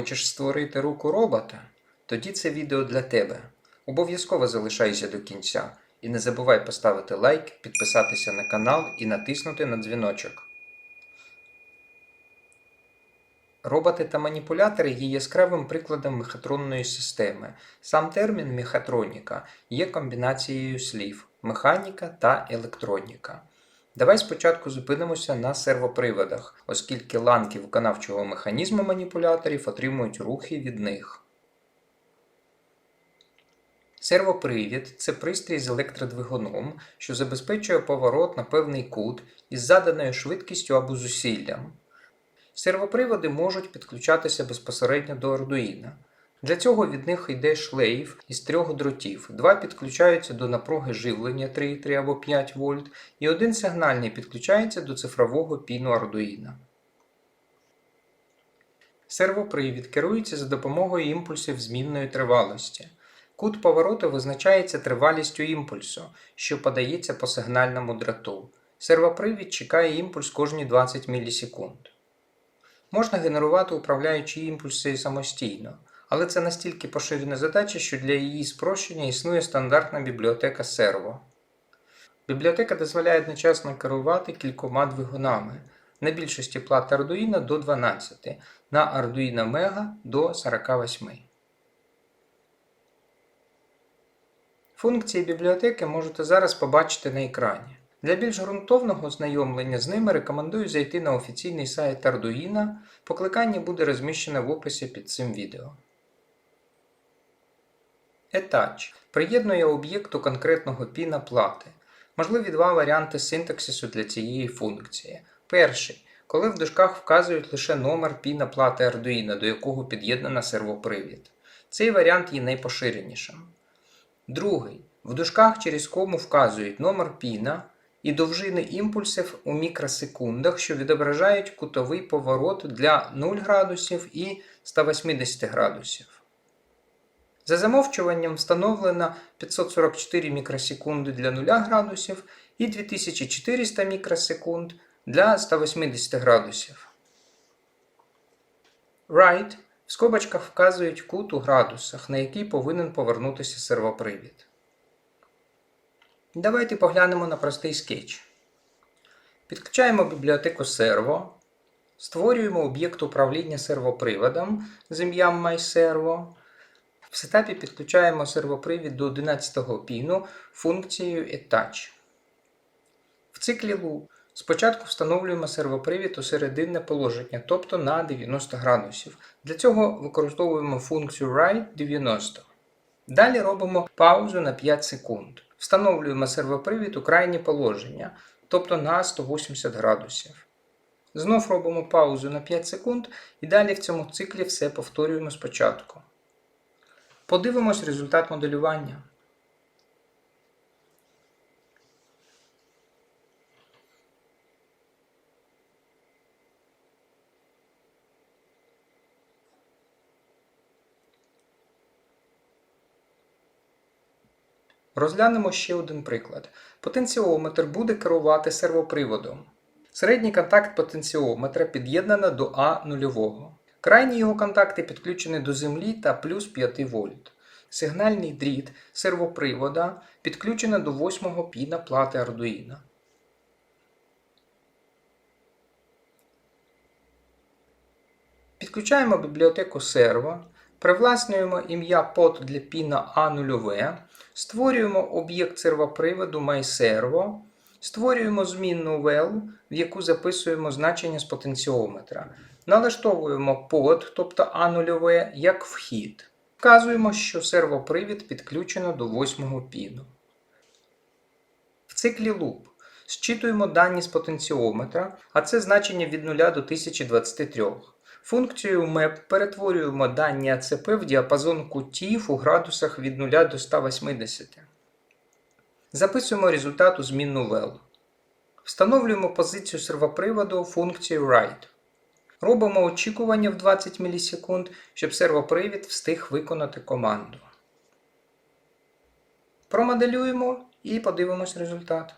Хочеш створити руку робота? Тоді це відео для тебе. Обов'язково залишайся до кінця і не забувай поставити лайк, підписатися на канал і натиснути на дзвіночок. Роботи та маніпулятори є яскравим прикладом мехатронної системи. Сам термін мехатроніка є комбінацією слів механіка та електроніка. Давай спочатку зупинимося на сервоприводах, оскільки ланки виконавчого механізму маніпуляторів отримують рухи від них. Сервопривід це пристрій з електродвигуном, що забезпечує поворот на певний кут із заданою швидкістю або зусиллям. Сервоприводи можуть підключатися безпосередньо до Arduino. Для цього від них йде шлейф із трьох дротів. Два підключаються до напруги живлення 3,3 або 5 вольт, і один сигнальний підключається до цифрового піну Arduino. Сервопривід керується за допомогою імпульсів змінної тривалості. Кут повороту визначається тривалістю імпульсу, що подається по сигнальному дроту. Сервопривід чекає імпульс кожні 20 мілісекунд. Можна генерувати управляючі імпульси самостійно, але це настільки поширена задача, що для її спрощення існує стандартна бібліотека серво. Бібліотека дозволяє одночасно керувати кількома двигунами. На більшості плат Arduino до 12, на Arduino Mega до 48. Функції бібліотеки можете зараз побачити на екрані. Для більш ґрунтовного ознайомлення з ними рекомендую зайти на офіційний сайт Arduino. Покликання буде розміщене в описі під цим відео. Attach приєднує об'єкту конкретного піна плати. Можливі два варіанти синтаксису для цієї функції. Перший коли в дужках вказують лише номер піна плати Arduino, до якого під'єднана сервопривід. Цей варіант є найпоширенішим. Другий. В дужках через кому вказують номер піна і довжини імпульсів у мікросекундах, що відображають кутовий поворот для 0 градусів і 180 градусів. За замовчуванням встановлено 544 мікросекунди для 0 градусів і 2400 мікросекунд для 180 градусів. Right в скобочках вказують кут у градусах, на який повинен повернутися сервопривід. Давайте поглянемо на простий скетч. Підключаємо бібліотеку серво, створюємо об'єкт управління сервоприводом з ім'ям MyServo. В сетапі підключаємо сервопривід до 11-го піну функцією Attach. В циклі Loop спочатку встановлюємо сервопривід у серединне положення, тобто на 90 градусів. Для цього використовуємо функцію Right90. Далі робимо паузу на 5 секунд. Встановлюємо сервопривід у крайнє положення, тобто на 180 градусів. Знов робимо паузу на 5 секунд і далі в цьому циклі все повторюємо спочатку. Подивимось результат моделювання. Розглянемо ще один приклад. Потенціометр буде керувати сервоприводом. Середній контакт потенціометра під'єднано до А0. Крайні його контакти підключені до землі та плюс 5 вольт. Сигнальний дріт сервопривода підключено до 8 піна плати Arduino. Підключаємо бібліотеку серво, привласнюємо ім'я под для піна А0, створюємо об'єкт сервоприводу MyServo, створюємо змінну vel, в яку записуємо значення з потенціометра. Налаштовуємо под, тобто А0 як вхід. Вказуємо, що сервопривід підключено до 8 піну. В циклі loop зчитуємо дані з потенціометра, а це значення від 0 до 1023. Функцією map перетворюємо дані АЦП в діапазон кутів у градусах від 0 до 180. Записуємо результат у змінну vel. Встановлюємо позицію сервоприводу функції write. Робимо очікування в 20 мілісекунд, щоб сервопривід встиг виконати команду. Промоделюємо і подивимось результат.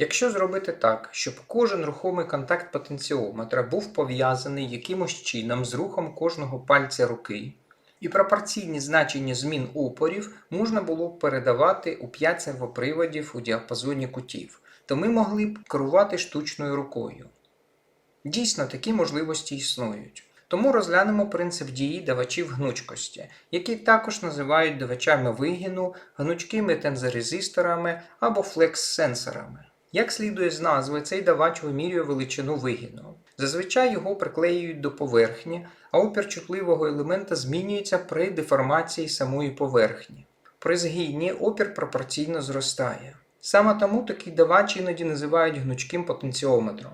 Якщо зробити так, щоб кожен рухомий контакт потенціометра був пов'язаний якимось чином з рухом кожного пальця руки, і пропорційні значення змін упорів можна було б передавати у 5 сервоприводів у діапазоні кутів, то ми могли б керувати штучною рукою. Дійсно, такі можливості існують. Тому розглянемо принцип дії давачів гнучкості, які також називають давачами вигину, гнучкими тензорезисторами або флекс-сенсорами. Як слідує з назви, цей давач вимірює величину вигину. Зазвичай його приклеюють до поверхні, а опір чутливого елемента змінюється при деформації самої поверхні. При згинні опір пропорційно зростає. Саме тому такий давач іноді називають гнучким потенціометром.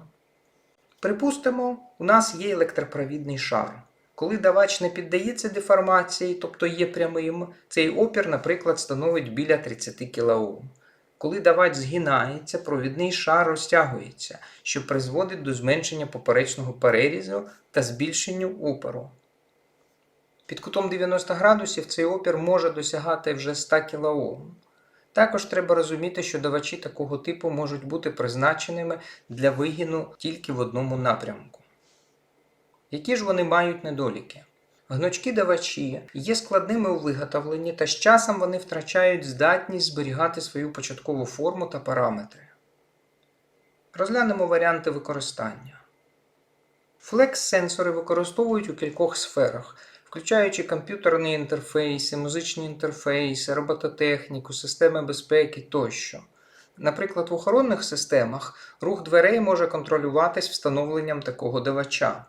Припустимо, у нас є електропровідний шар. Коли давач не піддається деформації, тобто є прямим, цей опір, наприклад, становить біля 30 кОм. Коли давач згинається, провідний шар розтягується, що призводить до зменшення поперечного перерізу та збільшенню опору. Під кутом 90 градусів цей опір може досягати вже 100 кОм. Також треба розуміти, що давачі такого типу можуть бути призначеними для вигину тільки в одному напрямку. Які ж вони мають недоліки? Гнучкі давачі є складними у виготовленні та з часом вони втрачають здатність зберігати свою початкову форму та параметри. Розглянемо варіанти використання. Флекс-сенсори використовують у кількох сферах, включаючи комп'ютерні інтерфейси, музичні інтерфейси, робототехніку, системи безпеки тощо. Наприклад, в охоронних системах рух дверей може контролюватись встановленням такого давача.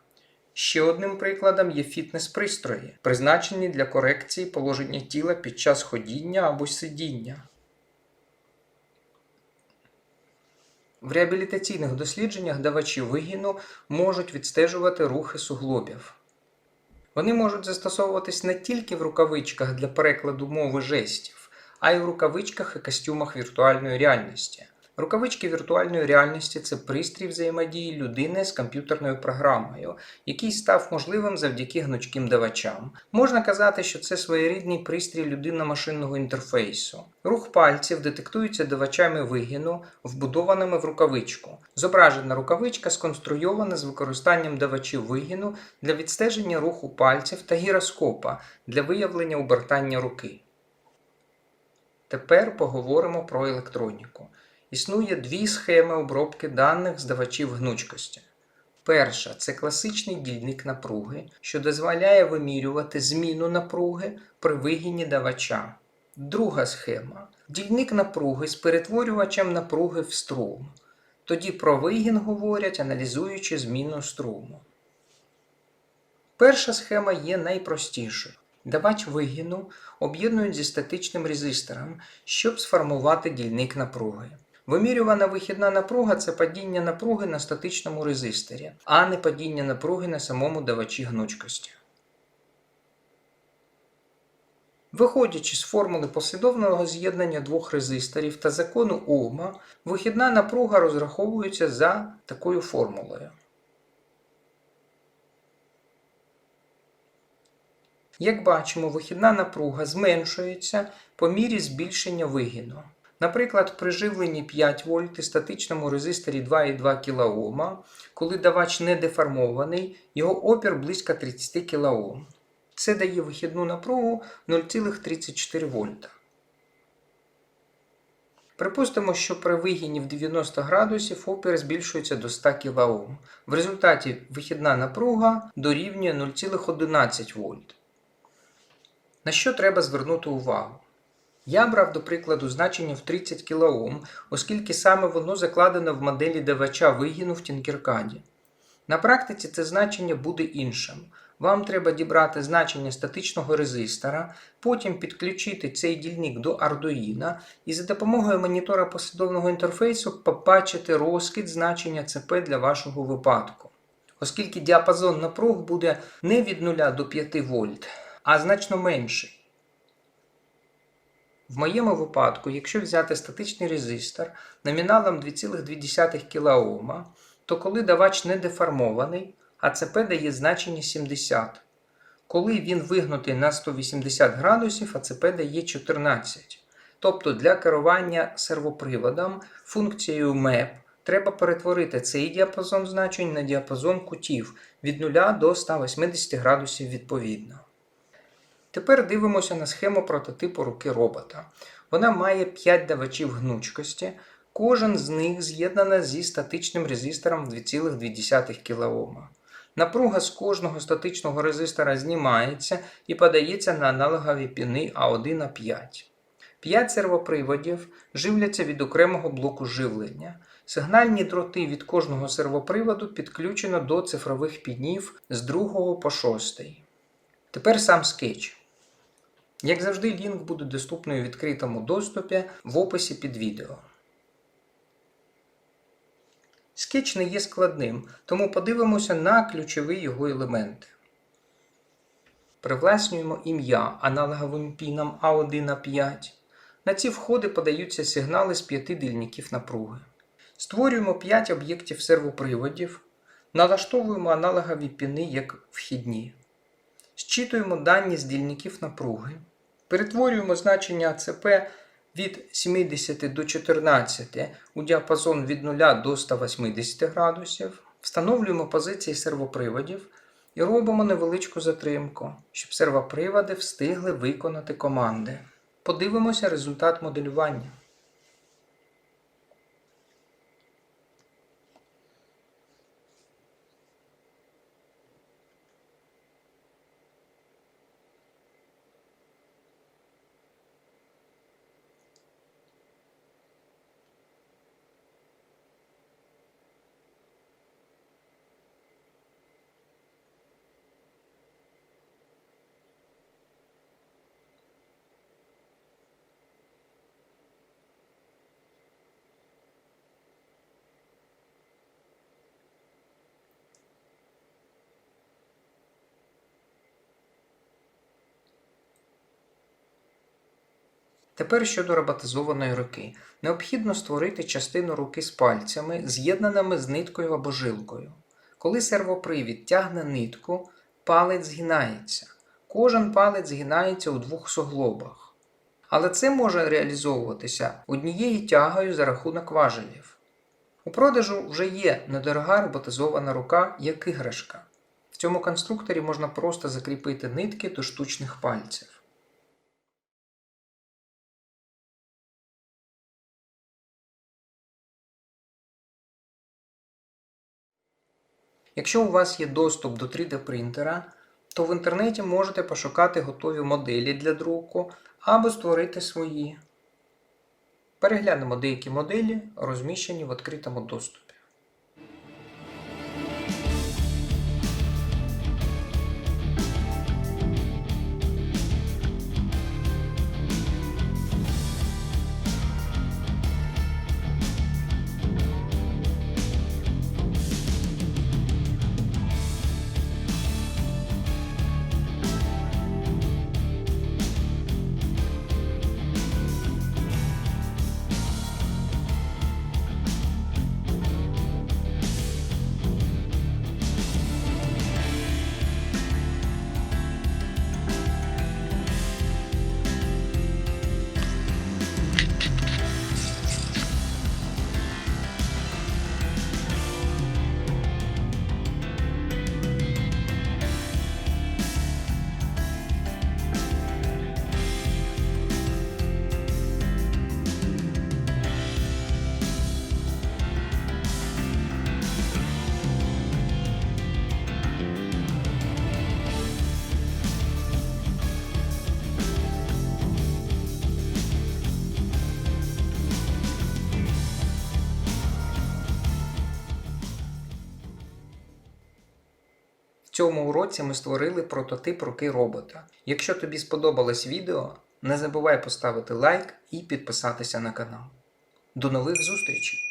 Ще одним прикладом є фітнес-пристрої, призначені для корекції положення тіла під час ходіння або сидіння. В реабілітаційних дослідженнях давачі вигину можуть відстежувати рухи суглобів. Вони можуть застосовуватись не тільки в рукавичках для перекладу мови жестів, а й у рукавичках і костюмах віртуальної реальності. Рукавички віртуальної реальності це пристрій взаємодії людини з комп'ютерною програмою, який став можливим завдяки гнучким давачам. Можна казати, що це своєрідний пристрій людинно-машинного інтерфейсу. Рух пальців детектується давачами вигину, вбудованими в рукавичку. Зображена рукавичка сконструйована з використанням давачів вигину для відстеження руху пальців та гіроскопа для виявлення обертання руки. Тепер поговоримо про електроніку. Існує дві схеми обробки даних здавачів гнучкості. Перша це класичний дільник напруги, що дозволяє вимірювати зміну напруги при вигині давача. Друга схема дільник напруги з перетворювачем напруги в струм. Тоді про вигін говорять, аналізуючи зміну струму. Перша схема є найпростішою. Давач вигину об'єднують зі статичним резистором, щоб сформувати дільник напруги. Вимірювана вихідна напруга це падіння напруги на статичному резисторі, а не падіння напруги на самому давачі гнучкості. Виходячи з формули послідовного з'єднання двох резисторів та закону Ома, вихідна напруга розраховується за такою формулою. Як бачимо, вихідна напруга зменшується по мірі збільшення вигину. Наприклад, при живленні 5 вольт і статичному резисторі 2,2 кОм, коли давач не деформований, його опір близько 30 кОм. Це дає вихідну напругу 0,34 вольта. Припустимо, що при вигині в 90 градусів опір збільшується до 100 кОм. В результаті вихідна напруга дорівнює 0,11 вольт. На що треба звернути увагу? Я брав, до прикладу, значення в 30 кОм, оскільки саме воно закладено в моделі давача вигину в Тінкеркаді. На практиці це значення буде іншим. Вам треба дібрати значення статичного резистора, потім підключити цей дільник до Arduino і за допомогою монітора послідовного інтерфейсу побачити розкид значення ЦП для вашого випадку. Оскільки діапазон напруг буде не від 0 до 5 вольт, а значно менший. В моєму випадку, якщо взяти статичний резистор номіналом 2,2 кОм, то коли давач не деформований, АЦП дає значення 70. Коли він вигнутий на 180 градусів, АЦП дає 14. Тобто для керування сервоприводом функцією MEP треба перетворити цей діапазон значень на діапазон кутів від 0 до 180 градусів відповідно. Тепер дивимося на схему прототипу руки робота. Вона має 5 давачів гнучкості, кожен з них з'єднана зі статичним резистором 2,2 кОм. Напруга з кожного статичного резистора знімається і подається на аналогові піни А1 а 5 5 сервоприводів живляться від окремого блоку живлення. Сигнальні дроти від кожного сервоприводу підключено до цифрових пінів з 2 по 6. Тепер сам скетч. Як завжди, лінк буде доступний у відкритому доступі в описі під відео. Скетч не є складним, тому подивимося на ключові його елементи. Привласнюємо ім'я аналоговим пінам А1 а 5 На ці входи подаються сигнали з 5 дільників напруги. Створюємо 5 об'єктів сервоприводів, налаштовуємо аналогові піни як вхідні. Зчитуємо дані з дільників напруги. Перетворюємо значення АЦП від 70 до 14 у діапазон від 0 до 180 градусів. Встановлюємо позиції сервоприводів і робимо невеличку затримку, щоб сервоприводи встигли виконати команди. Подивимося результат моделювання. Тепер щодо роботизованої руки. Необхідно створити частину руки з пальцями, з'єднаними з ниткою або жилкою. Коли сервопривід тягне нитку, палець згинається. Кожен палець згинається у двох суглобах. Але це може реалізовуватися однією тягою за рахунок важелів. У продажу вже є недорога роботизована рука як іграшка. В цьому конструкторі можна просто закріпити нитки до штучних пальців. Якщо у вас є доступ до 3D принтера, то в інтернеті можете пошукати готові моделі для друку або створити свої. Переглянемо деякі моделі, розміщені в відкритому доступі. Цьому уроці ми створили прототип руки робота. Якщо тобі сподобалось відео, не забувай поставити лайк і підписатися на канал. До нових зустрічей!